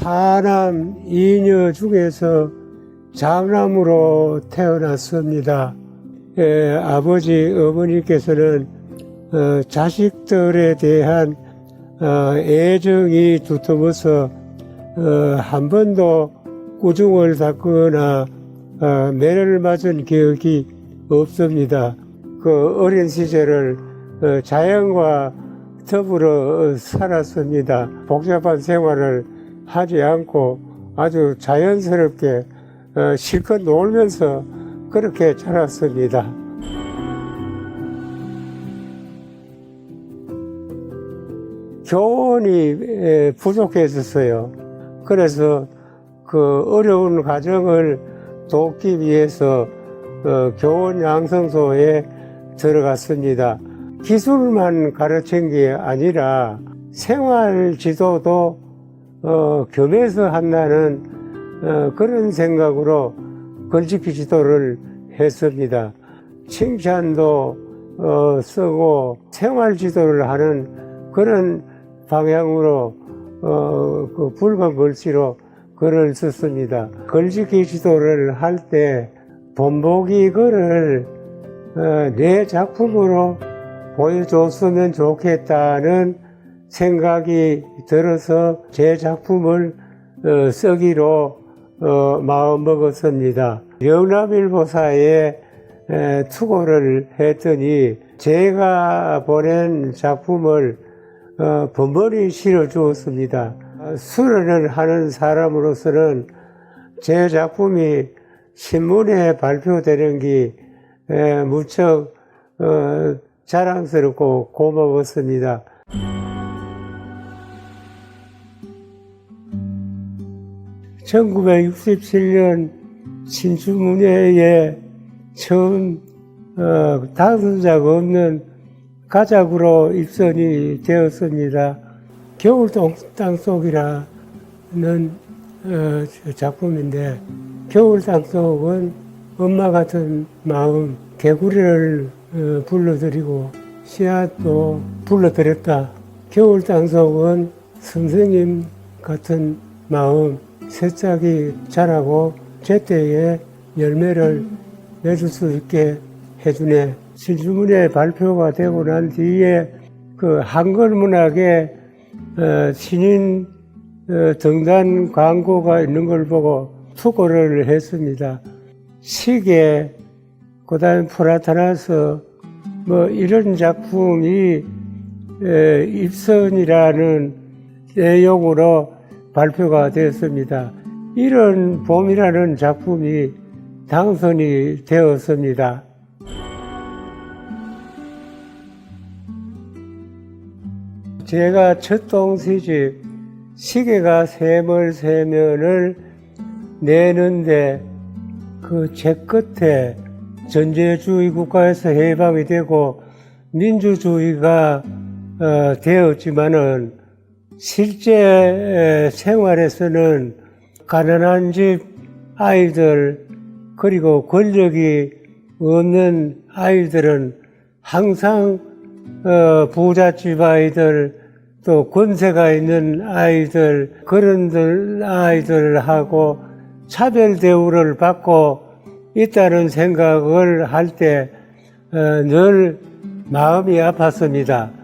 사남 이녀 중에서 장남으로 태어났습니다. 에, 아버지 어머니께서는 어, 자식들에 대한 어, 애정이 두터워서 어, 한 번도 꾸중을 받거나 어, 매를 맞은 기억이 없습니다. 그 어린 시절을 어, 자연과 더불어 살았습니다. 복잡한 생활을 하지 않고 아주 자연스럽게 어, 실컷 놀면서 그렇게 자랐습니다. 교원이 에, 부족했었어요. 그래서 그 어려운 가정을 돕기 위해서 어, 교원 양성소에 들어갔습니다. 기술만 가르친 게 아니라 생활 지도도 어, 겸해서 한다는 어, 그런 생각으로 글짓기 지도를 했습니다. 칭찬도 어, 쓰고 생활 지도를 하는 그런 방향으로 어, 그 붉은 글씨로 글을 썼습니다. 글짓기 지도를 할 때 본보기 글을 어, 내 작품으로 보여줬으면 좋겠다는 생각이 들어서 제 작품을 어, 쓰기로 어, 마음 먹었습니다. 영남일보사에 에, 투고를 했더니 제가 보낸 작품을 어, 번번이 실어 주었습니다. 어, 수련을 하는 사람으로서는 제 작품이 신문에 발표되는 게 에, 무척 어, 자랑스럽고 고마웠습니다. (1967년) 신주문예에 처음 어, 당선자가 없는 가작으로 입선이 되었습니다. 겨울 땅속이라는 어, 작품인데 겨울 땅속은 엄마 같은 마음 개구리를 어, 불러드리고 씨앗도 불러드렸다. 겨울 땅속은 선생님 같은 마음 새싹이 자라고 제때에 열매를 맺을 수 있게 해주네. 신주문에 발표가 되고 난 뒤에 그 한글 문학에 어, 신인 어, 등단 광고가 있는 걸 보고 투고를 했습니다. 시계, 그 다음에 프라타나스, 뭐 이런 작품이 에, 입선이라는 내용으로 발표가 되었습니다. 이런 봄이라는 작품이 당선이 되었습니다. 제가 첫 동 시집 시계가 샘을 세면을 내는데 그 제 끝에 전제주의 국가에서 해방이 되고 민주주의가 어, 되었지만은 실제 생활에서는 가난한 집 아이들 그리고 권력이 없는 아이들은 항상 어, 부잣집 아이들 또 권세가 있는 아이들 그런 아이들하고 차별 대우를 받고 있다는 생각을 할 때늘 마음이 아팠습니다.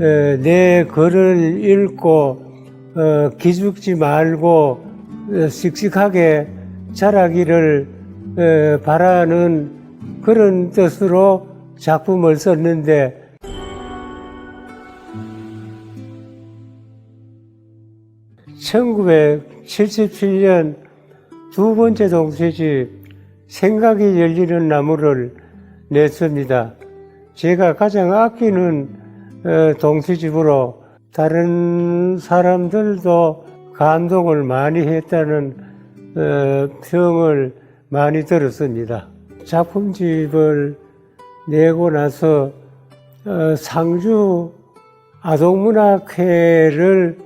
에, 내 글을 읽고 어, 기죽지 말고 어, 씩씩하게 자라기를 에, 바라는 그런 뜻으로 작품을 썼는데 (1977년) 두 번째 동시집 생각이 열리는 나무를 냈습니다. 제가 가장 아끼는 어, 동시집으로 다른 사람들도 감동을 많이 했다는 어, 평을 많이 들었습니다. 작품집을 내고 나서 어, 상주 아동문학회를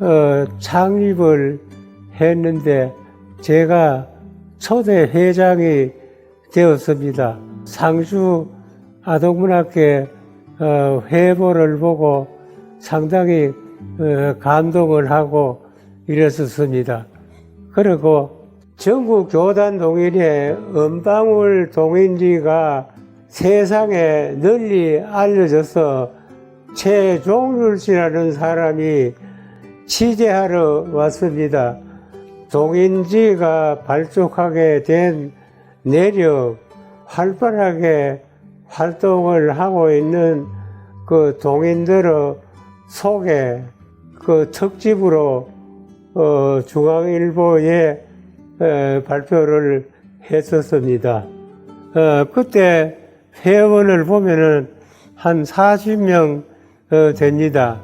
어, 창립을 했는데 제가 초대 회장이 되었습니다. 상주 아동문학회 어, 회보를 보고 상당히 어, 감동을 하고 이랬었습니다. 그리고 전국 교단 동인의 은방울 동인지가 세상에 널리 알려져서 최종률 씨라는 사람이 취재하러 왔습니다. 동인지가 발족하게 된 내력, 활발하게 활동을 하고 있는 그 동인들의 소개, 그 특집으로 어, 중앙일보에 에, 발표를 했었습니다. 어, 그때 회원을 보면은 한 40명 어, 됩니다.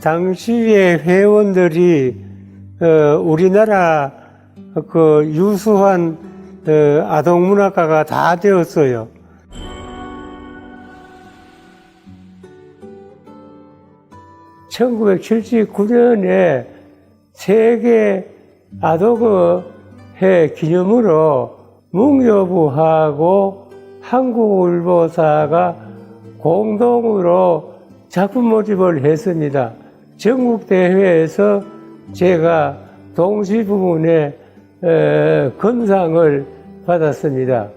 당시의 회원들이 어, 우리나라 그 유수한 어, 아동문학가가 다 되었어요. (1979년에) 세계 아동의 기념으로 문교부하고 한국울보사가 공동으로 작품 모집을 했습니다. 전국 대회에서 제가 동시 부문에 에, 건상을 받았습니다.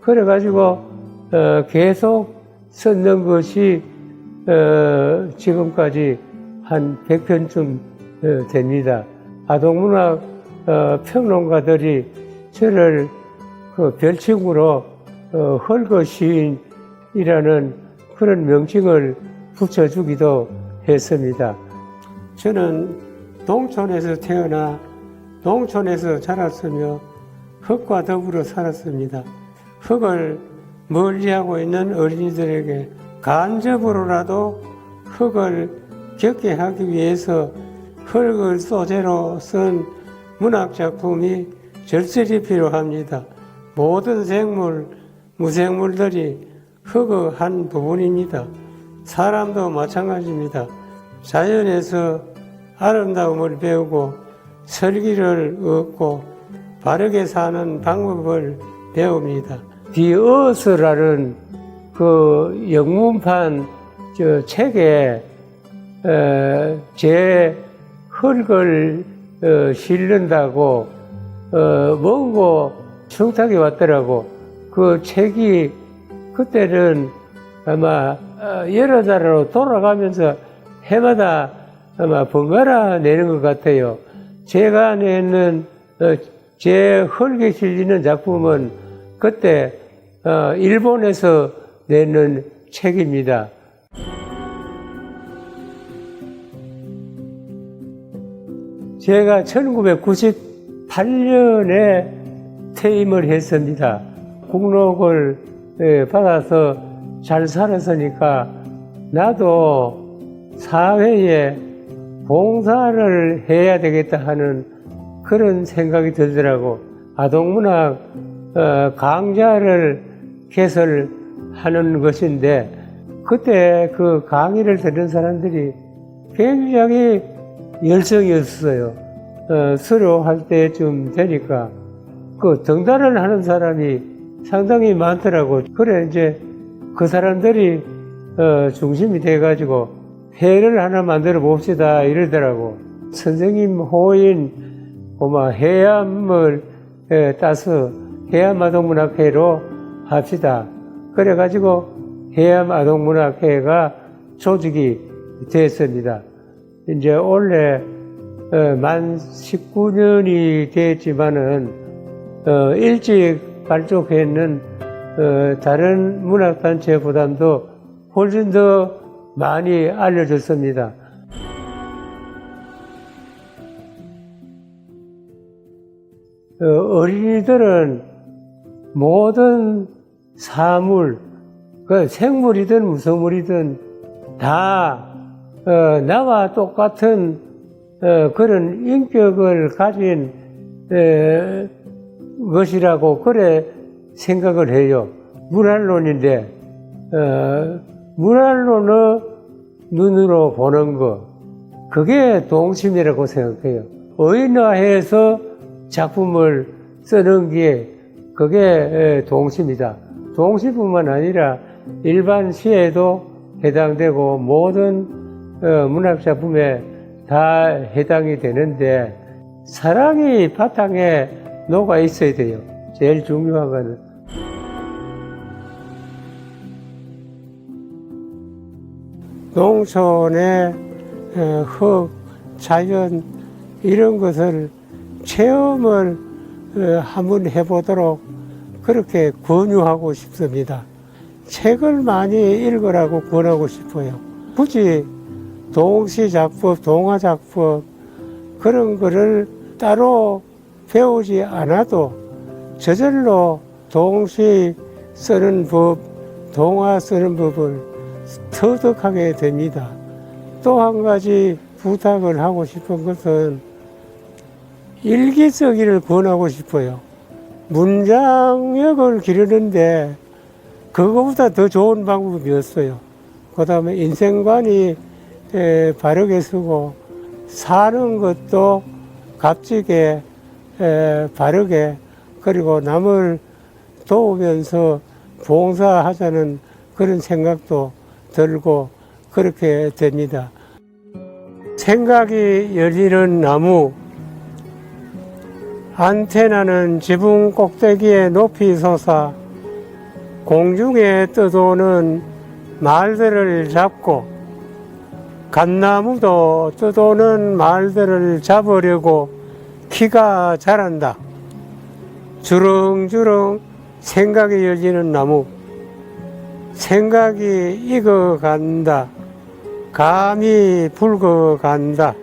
그래가지고 어, 계속 썼는 것이 어, 지금까지 한 100편쯤 어, 됩니다. 아동문학 어, 평론가들이 저를 그 별칭으로 어, 헐거 시인이라는 그런 명칭을 붙여주기도 했습니다. 저는 농촌에서 태어나 농촌에서 자랐으며 흙과 더불어 살았습니다. 흙을 멀리하고 있는 어린이들에게 간접으로라도 흙을 겪게 하기 위해서 흙을 소재로 쓴 문학 작품이 절실히 필요합니다. 모든 생물, 무생물들이 흙의 한 부분입니다. 사람도 마찬가지입니다. 자연에서 아름다움을 배우고 설기를 얻고 바르게 사는 방법을 배웁니다. 디어스라는 그 영문판 저 책에 어, 제 흙을 어, 실른다고 어, 먼고 청탁이 왔더라고. 그 책이 그때는 아마 어, 여러 나라로 돌아가면서 해마다 아마 번갈아 내는 것 같아요. 제가 내는 어, 제 흙에 실리는 작품은 그때 어, 일본에서 내는 책입니다. 제가 1998년에 퇴임을 했습니다. 국록을 예, 받아서 잘 살았으니까 나도 사회에 봉사를 해야 되겠다 하는 그런 생각이 들더라고. 아동문학 어, 강좌를 개설하는 것인데 그때 그 강의를 듣는 사람들이 굉장히 열성이었어요. 어, 서로 할 때쯤 되니까 그 등단을 하는 사람이 상당히 많더라고. 그래 이제 그 사람들이 어, 중심이 돼가지고 회를 하나 만들어 봅시다 이러더라고. 선생님 호인 고마 해암을 에, 따서 해암 아동문학회로 합시다. 그래가지고 해암 아동문학회가 조직이 됐습니다. 이제 원래 어, 만 19년이 됐지만은 어, 일찍 발족했는 어, 다른 문학단체보다도 훨씬 더 많이 알려졌습니다. 어, 어린이들은 모든 사물, 그 생물이든 무생물이든 다 어, 나와 똑같은 어, 그런 인격을 가진 에, 것이라고 그래 생각을 해요. 문화론인데 어, 문화론의 눈으로 보는 것 그게 동심이라고 생각해요. 의인화해서 작품을 쓰는 게 그게 에, 동심이다. 동심뿐만 아니라 일반 시에도 해당되고 모든 어, 문학 작품에 다 해당이 되는데 사랑이 바탕에 녹아 있어야 돼요. 제일 중요한 거는. 농촌의 어, 흙, 자연 이런 것을 체험을 어, 한번 해보도록 그렇게 권유하고 싶습니다. 책을 많이 읽으라고 권하고 싶어요. 굳이 동시 작법, 동화 작법 그런 거를 따로 배우지 않아도 저절로 동시 쓰는 법, 동화 쓰는 법을 터득하게 됩니다. 또 한 가지 부탁을 하고 싶은 것은 일기 쓰기를 권하고 싶어요. 문장력을 기르는데 그거보다 더 좋은 방법이 없어요. 그 다음에 인생관이 에, 바르게 쓰고 사는 것도 값지게 에, 바르게 그리고 남을 도우면서 봉사하자는 그런 생각도 들고 그렇게 됩니다. 생각이 열리는 나무 안테나는 지붕 꼭대기에 높이 솟아 공중에 떠도는 말들을 잡고 감나무도 떠도는 말들을 잡으려고 키가 자란다. 주렁주렁 생각이 열리는 나무. 생각이 익어간다. 감이 붉어간다.